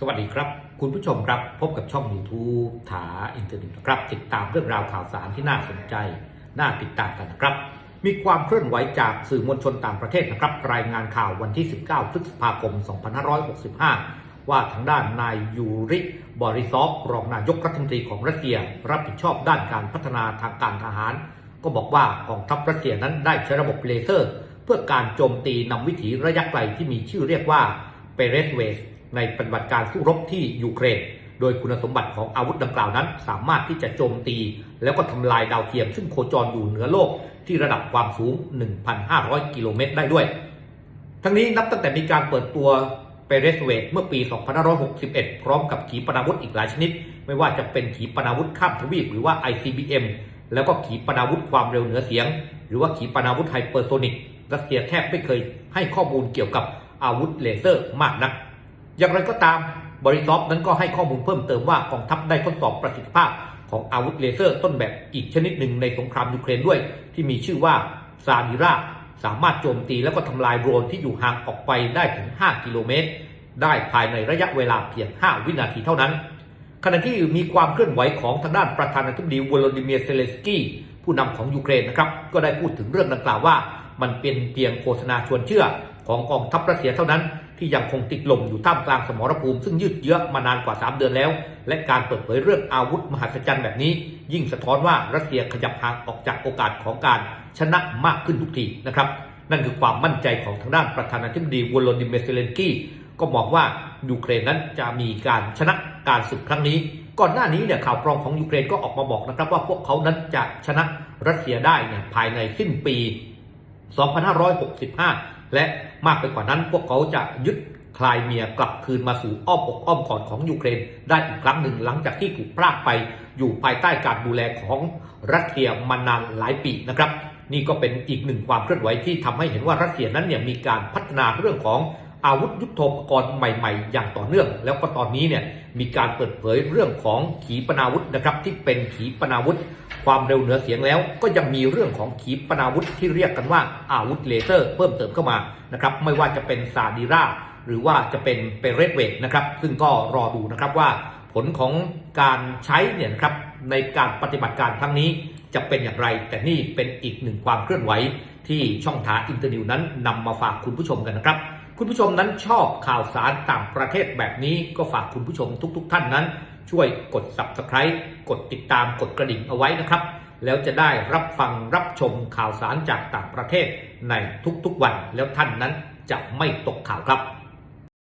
สวัสดีครับ คุณผู้ชมครับพบกับช่อง YouTube ถาอินเทอร์เน็ตนะครับ ติดตามเรื่องราวข่าวสารที่น่าสนใจ น่าติดตามกันนะครับ มีความเคลื่อนไหวจากสื่อมวลชนต่างประเทศนะครับ รายงานข่าววันที่ 19 พฤษภาคม 2565 ว่าทางด้านนายยูริบอริซอฟรองนายกรัฐมนตรีของรัสเซีย รับผิดชอบด้านการพัฒนาทางการทหาร ก็บอกว่ากองทัพรัสเซียนั้นได้ใช้ระบบเลเซอร์ เพื่อการโจมตีนำวิถีระยะไกลที่มีชื่อเรียกว่าเปเรสเวส ในปฏิบัติการสู้รบที่ยูเครน โดยคุณสมบัติของอาวุธดังกล่าวนั้น สามารถที่จะโจมตี แล้วก็ทำลายดาวเทียม ซึ่งโคจรอยู่เหนือโลกที่ระดับความสูง 1,500 กิโลเมตรได้ด้วย ทั้งนี้นับตั้งแต่มีการเปิดตัวเปเรสเวทเมื่อปี 2561 พร้อมกับขีปนาวุธอีกหลายชนิด ไม่ว่าจะเป็นขีปนาวุธข้ามทวีปหรือว่า ICBM แล้วก็ขีปนาวุธความเร็วเหนือเสียง หรือว่าขีปนาวุธไฮเปอร์โซนิกรัสเซียแทบไม่เคยให้ข้อมูลเกี่ยวกับอาวุธเลเซอร์มากนัก อย่างไรก็ตามบริซอฟนั้นก็ให้ข้อมูลเพิ่มเติมว่ากองทัพได้ทดสอบประสิทธิภาพของอาวุธเลเซอร์ต้นแบบอีกชนิดหนึ่งในสงครามยูเครนด้วย ที่มีชื่อว่าซาดิราสามารถโจมตีแล้วก็ทำลายโดรนที่อยู่ห่างออกไปได้ถึง 5 กิโลเมตร ได้ภายในระยะเวลาเพียง 5 วินาทีเท่านั้น ขณะที่มีความเคลื่อนไหวของทางด้านประธานาธิบดีวโลดิเมียร์เซเลสกี้ผู้นำของยูเครนนะครับก็ได้พูดถึงเรื่องดังกล่าวว่า มันเป็นเพียงโฆษณาชวนเชื่อของกองทัพรัสเซียเท่านั้น ที่ยังคงติดลมอยู่ท่ามกลางสมรภูมิซึ่งยืดเยื้อมานานกว่า 3 เดือนแล้ว และการเปิดเผยเรื่องอาวุธมหัศจรรย์แบบนี้ ยิ่งสะท้อนว่ารัสเซียขยับห่างออกจากโอกาสของการชนะมากขึ้นทุกทีนะครับนั่นคือความมั่นใจของทางด้านประธานาธิบดีวโลดิเมียร์เซเลนกี้ก็มองว่ายูเครนนั้นจะมีการชนะการศึกครั้งนี้ ก่อนหน้านี้เนี่ยข่าวกรองของยูเครนก็ออกมาบอกนะครับว่าพวกเขานั้นจะชนะรัสเซียได้เนี่ยภายในสิ้นปี 2565 และมากไปกว่านั้นพวกเขาจะยึดคลายเมียกลับคืนมาสู่อ้อมอกอ้อมกอดของยูเครนได้อีกครั้งหนึ่งหลังจากที่ถูกพรากไปอยู่ภายใต้การดูแลของรัสเซียมานานหลายปีนะครับ นี่ก็เป็นอีกหนึ่งความเคลื่อนไหวที่ทำให้เห็นว่ารัสเซียนั้นเนี่ยมีการพัฒนาเรื่องของ อาวุธยุโทโธปกรณ์ใหม่ๆ อย่างต่อเนื่อง แล้วก็ตอนนี้เนี่ยมีการเปิดเผยเรื่องของขีปนาวุธนะครับที่เป็นขีปนาวุธ ความเร็วเหนือเสียงแล้ว ก็ยังมีเรื่องของขีปนาวุธที่เรียกกันว่าอาวุธเลเซอร์เพิ่มเติมเข้ามานะครับไม่ว่าจะเป็นซาดิราหรือว่าจะเป็นเปเรตเวกนะครับซึ่งก็รอดูนะครับว่าผลของการใช้เนี่ยนะครับในการปฏิบัติการครั้งนี้จะเป็นอย่างไร แต่นี่เป็นอีกหนึ่งความเคลื่อนไหวที่ช่องทางอินเตอร์นิวนั้นนำมาฝากคุณผู้ชมกันนะครับ คุณผู้ชมนั้นชอบข่าวสารต่างประเทศแบบนี้ก็ฝากคุณผู้ชมทุกๆท่านนั้น ช่วยกด subscribe กดติดตามกดกระดิ่งเอาไว้นะครับ แล้วจะได้รับฟังรับชมข่าวสารจากต่างประเทศในทุกๆวันแล้วท่านนั้นจะไม่ตกข่าวครับ